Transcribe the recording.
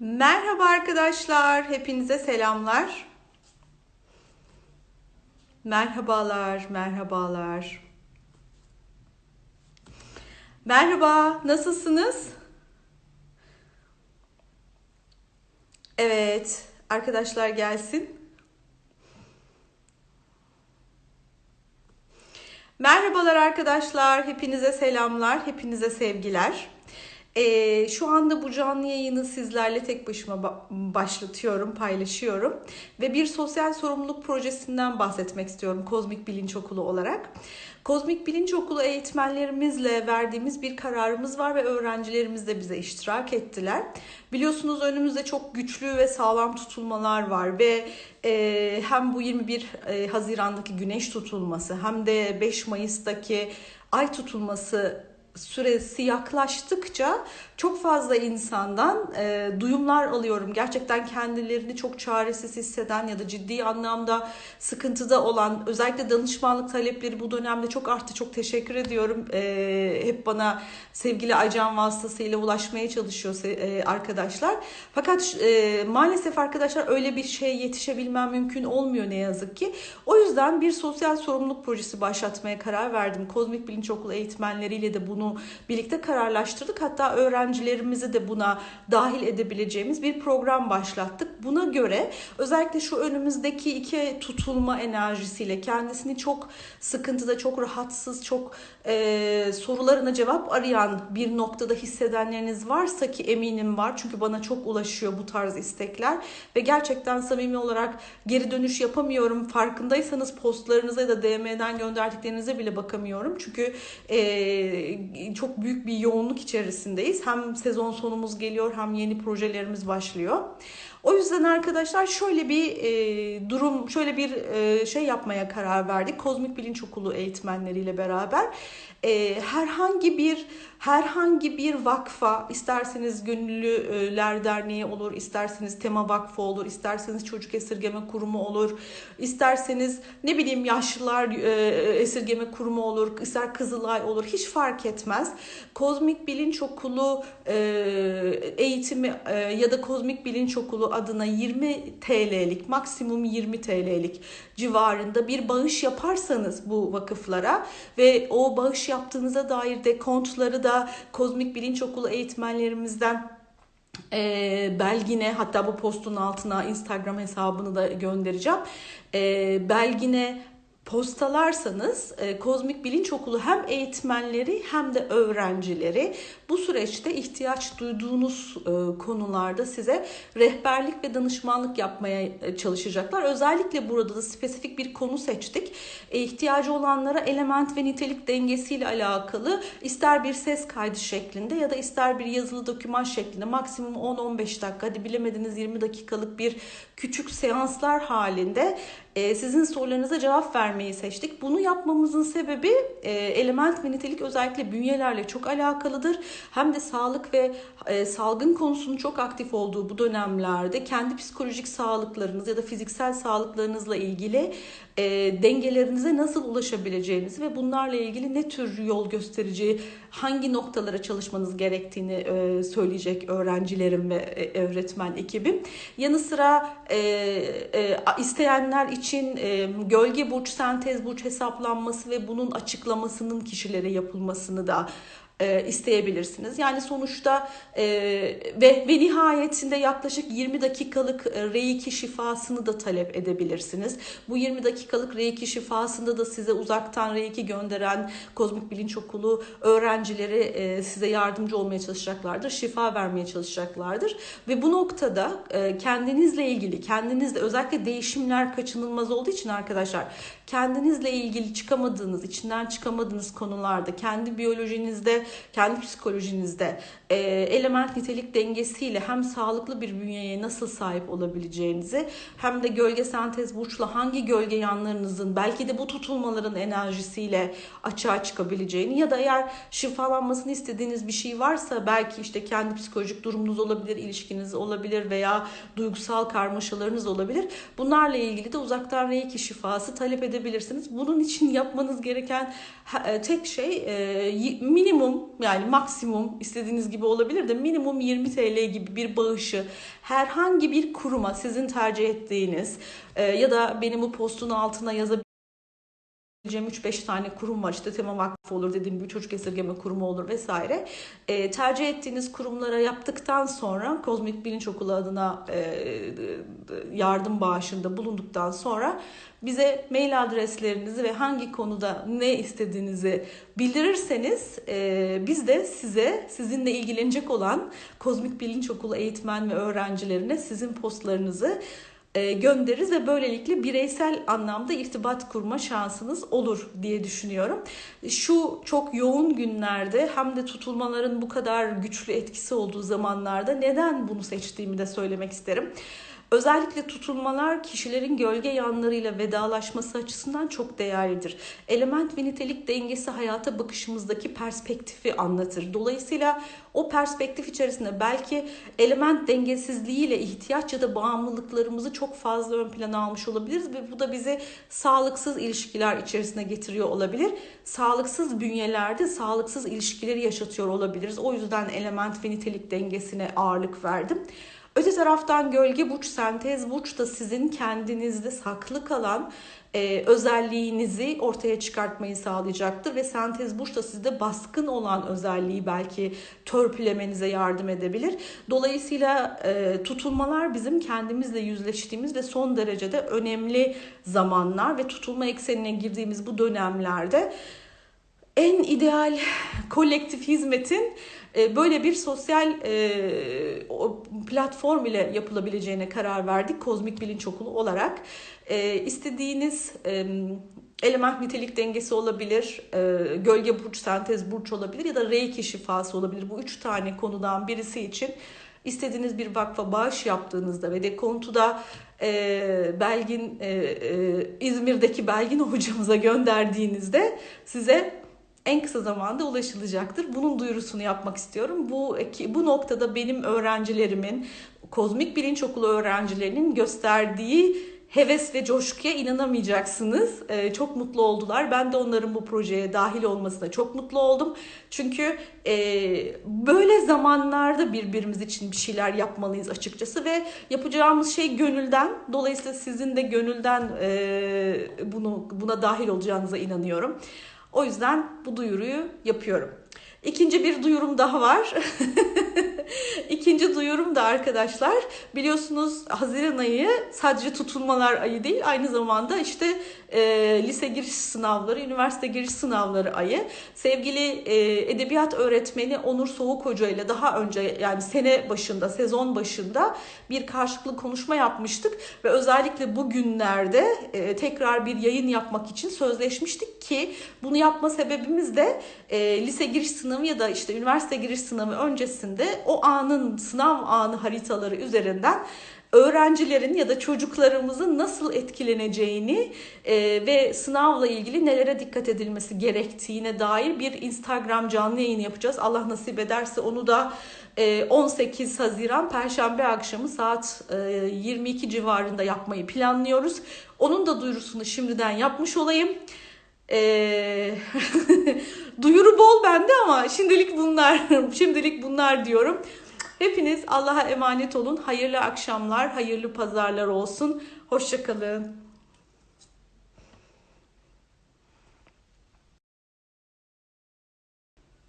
Merhaba arkadaşlar, hepinize selamlar. Merhabalar, merhabalar. Merhaba, nasılsınız? Evet, arkadaşlar gelsin. Merhabalar arkadaşlar, hepinize selamlar, hepinize sevgiler. Ee, şu anda bu canlı yayını sizlerle tek başıma ba- başlatıyorum, paylaşıyorum. Ve bir sosyal sorumluluk projesinden bahsetmek istiyorum Kozmik Bilinç Okulu olarak. Kozmik Bilinç Okulu eğitmenlerimizle verdiğimiz bir kararımız var ve öğrencilerimiz de bize iştirak ettiler. Biliyorsunuz önümüzde çok güçlü ve sağlam tutulmalar var ve e, hem bu 21 e, Haziran'daki güneş tutulması hem de 5 Mayıs'taki ay tutulması süresi yaklaştıkça çok fazla insandan e, duyumlar alıyorum. Gerçekten kendilerini çok çaresiz hisseden ya da ciddi anlamda sıkıntıda olan özellikle danışmanlık talepleri bu dönemde çok arttı. Çok teşekkür ediyorum. E, hep bana sevgili ajan vasıtasıyla ulaşmaya çalışıyor e, arkadaşlar. Fakat e, maalesef arkadaşlar öyle bir şeye yetişebilmem mümkün olmuyor ne yazık ki. O yüzden bir sosyal sorumluluk projesi başlatmaya karar verdim. Kozmik Bilinç Okulu eğitmenleriyle de bunu birlikte kararlaştırdık. Hatta öğrencilerimizi de buna dahil edebileceğimiz bir program başlattık. Buna göre özellikle şu önümüzdeki iki tutulma enerjisiyle kendisini çok sıkıntıda, çok rahatsız, çok e, sorularına cevap arayan bir noktada hissedenleriniz varsa ki eminim var. Çünkü bana çok ulaşıyor bu tarz istekler ve gerçekten samimi olarak geri dönüş yapamıyorum. Farkındaysanız postlarınıza ya da DM'den gönderdiklerinize bile bakamıyorum. Çünkü e, çok büyük bir yoğunluk içerisindeyiz. Hem sezon sonumuz geliyor hem yeni projelerimiz başlıyor. O yüzden arkadaşlar şöyle bir e, durum, şöyle bir e, şey yapmaya karar verdik. Kozmik Bilinç Okulu eğitmenleriyle beraber e, herhangi bir herhangi bir vakfa, isterseniz Gönüllüler Derneği olur, isterseniz Tema Vakfı olur, isterseniz Çocuk Esirgeme Kurumu olur, isterseniz ne bileyim Yaşlılar e, Esirgeme Kurumu olur, ister Kızılay olur, hiç fark etmez. Kozmik Bilinç Okulu e, eğitimi e, ya da Kozmik Bilinç Okulu adına 20 TL'lik, maksimum 20 TL'lik civarında bir bağış yaparsanız bu vakıflara ve o bağış yaptığınıza dair dekontları da Kozmik Bilinç Okulu eğitmenlerimizden e, Belgin'e hatta bu postun altına Instagram hesabını da göndereceğim. E, Belgin'e postalarsanız e, Kozmik Bilinç Okulu hem eğitmenleri hem de öğrencileri bu süreçte ihtiyaç duyduğunuz e, konularda size rehberlik ve danışmanlık yapmaya e, çalışacaklar. Özellikle burada da spesifik bir konu seçtik. E, ihtiyacı olanlara element ve nitelik dengesiyle alakalı ister bir ses kaydı şeklinde ya da ister bir yazılı doküman şeklinde maksimum 10-15 dakika hadi bilemediniz 20 dakikalık bir küçük seanslar halinde sizin sorularınıza cevap vermeyi seçtik. Bunu yapmamızın sebebi e, element ve nitelik özellikle bünyelerle çok alakalıdır. Hem de sağlık ve e, salgın konusunun çok aktif olduğu bu dönemlerde kendi psikolojik sağlıklarınız ya da fiziksel sağlıklarınızla ilgili e, dengelerinize nasıl ulaşabileceğinizi ve bunlarla ilgili ne tür yol gösterici, hangi noktalara çalışmanız gerektiğini e, söyleyecek öğrencilerim ve e, öğretmen ekibim. Yanı sıra e, e, isteyenler için e, gölge burç, sentez burç hesaplanması ve bunun açıklamasının kişilere yapılmasını da e, isteyebilirsiniz. Yani sonuçta e, ve ve nihayetinde yaklaşık 20 dakikalık e, Reiki şifasını da talep edebilirsiniz. Bu 20 dakikalık Reiki şifasında da size uzaktan Reiki gönderen Kozmik Bilinç Okulu öğrencileri e, size yardımcı olmaya çalışacaklardır. Şifa vermeye çalışacaklardır. Ve bu noktada e, kendinizle ilgili, kendinizle özellikle değişimler kaçınılmaz olduğu için arkadaşlar kendinizle ilgili çıkamadığınız, içinden çıkamadığınız konularda, kendi biyolojinizde, kendi psikolojinizde e, element nitelik dengesiyle hem sağlıklı bir bünyeye nasıl sahip olabileceğinizi hem de gölge sentez burçla hangi gölge yanlarınızın belki de bu tutulmaların enerjisiyle açığa çıkabileceğini ya da eğer şifalanmasını istediğiniz bir şey varsa belki işte kendi psikolojik durumunuz olabilir, ilişkiniz olabilir veya duygusal karmaşalarınız olabilir. Bunlarla ilgili de uzaktan reiki şifası talep edebilirsiniz. Bunun için yapmanız gereken tek şey minimum yani maksimum istediğiniz gibi olabilir de minimum 20 TL gibi bir bağışı herhangi bir kuruma sizin tercih ettiğiniz e, ya da benim bu postun altına yazabileceğim 3-5 tane kurum var işte Tema Vakfı olur dediğim gibi çocuk esirgeme kurumu olur vesaire. E, tercih ettiğiniz kurumlara yaptıktan sonra Kozmik Bilinç Okulu adına e, yardım bağışında bulunduktan sonra bize mail adreslerinizi ve hangi konuda ne istediğinizi bildirirseniz e, biz de size sizinle ilgilenecek olan Kozmik Bilinç Okulu eğitmen ve öğrencilerine sizin postlarınızı e, göndeririz ve böylelikle bireysel anlamda irtibat kurma şansınız olur diye düşünüyorum. Şu çok yoğun günlerde hem de tutulmaların bu kadar güçlü etkisi olduğu zamanlarda neden bunu seçtiğimi de söylemek isterim. Özellikle tutulmalar kişilerin gölge yanlarıyla vedalaşması açısından çok değerlidir. Element ve nitelik dengesi hayata bakışımızdaki perspektifi anlatır. Dolayısıyla o perspektif içerisinde belki element dengesizliğiyle ihtiyaç ya da bağımlılıklarımızı çok fazla ön plana almış olabiliriz ve bu da bizi sağlıksız ilişkiler içerisine getiriyor olabilir. Sağlıksız bünyelerde sağlıksız ilişkileri yaşatıyor olabiliriz. O yüzden element ve nitelik dengesine ağırlık verdim. Öte taraftan gölge burç, sentez burç da sizin kendinizde saklı kalan e, özelliğinizi ortaya çıkartmayı sağlayacaktır ve sentez burç da sizde baskın olan özelliği belki törpülemenize yardım edebilir. Dolayısıyla e, tutulmalar bizim kendimizle yüzleştiğimiz ve son derecede önemli zamanlar ve tutulma eksenine girdiğimiz bu dönemlerde en ideal kolektif hizmetin e, böyle bir sosyal e, platform ile yapılabileceğine karar verdik Kozmik Bilinç Okulu olarak. E, istediğiniz element nitelik dengesi olabilir, gölge burç, sentez burç olabilir ya da reiki şifası olabilir. Bu üç tane konudan birisi için istediğiniz bir vakfa bağış yaptığınızda ve dekontuda e, Belgin e, e, İzmir'deki Belgin hocamıza gönderdiğinizde size en kısa zamanda ulaşılacaktır. Bunun duyurusunu yapmak istiyorum. Bu bu noktada benim öğrencilerimin, Kozmik Bilinç Okulu öğrencilerinin gösterdiği heves ve coşkuya inanamayacaksınız. Ee, çok mutlu oldular. Ben de onların bu projeye dahil olmasına çok mutlu oldum. Çünkü e, böyle zamanlarda birbirimiz için bir şeyler yapmalıyız açıkçası ve yapacağımız şey gönülden. Dolayısıyla sizin de gönülden e, bunu buna dahil olacağınıza inanıyorum. O yüzden bu duyuruyu yapıyorum. İkinci bir duyurum daha var. İkinci duyurum da arkadaşlar biliyorsunuz Haziran ayı sadece tutulmalar ayı değil aynı zamanda işte e, lise giriş sınavları, üniversite giriş sınavları ayı. Sevgili e, edebiyat öğretmeni Onur Soğuk Hoca ile daha önce yani sene başında, sezon başında bir karşılıklı konuşma yapmıştık ve özellikle bu günlerde e, tekrar bir yayın yapmak için sözleşmiştik ki bunu yapma sebebimiz de e, lise giriş sınavı ya da işte üniversite giriş sınavı öncesinde o anın sınav anı haritaları üzerinden öğrencilerin ya da çocuklarımızın nasıl etkileneceğini e, ve sınavla ilgili nelere dikkat edilmesi gerektiğine dair bir Instagram canlı yayın yapacağız. Allah nasip ederse onu da e, 18 Haziran Perşembe akşamı saat e, 22 civarında yapmayı planlıyoruz. Onun da duyurusunu şimdiden yapmış olayım. Ee, duyuru bol bende ama şimdilik bunlar şimdilik bunlar diyorum. Hepiniz Allah'a emanet olun. Hayırlı akşamlar, hayırlı pazarlar olsun. Hoşçakalın.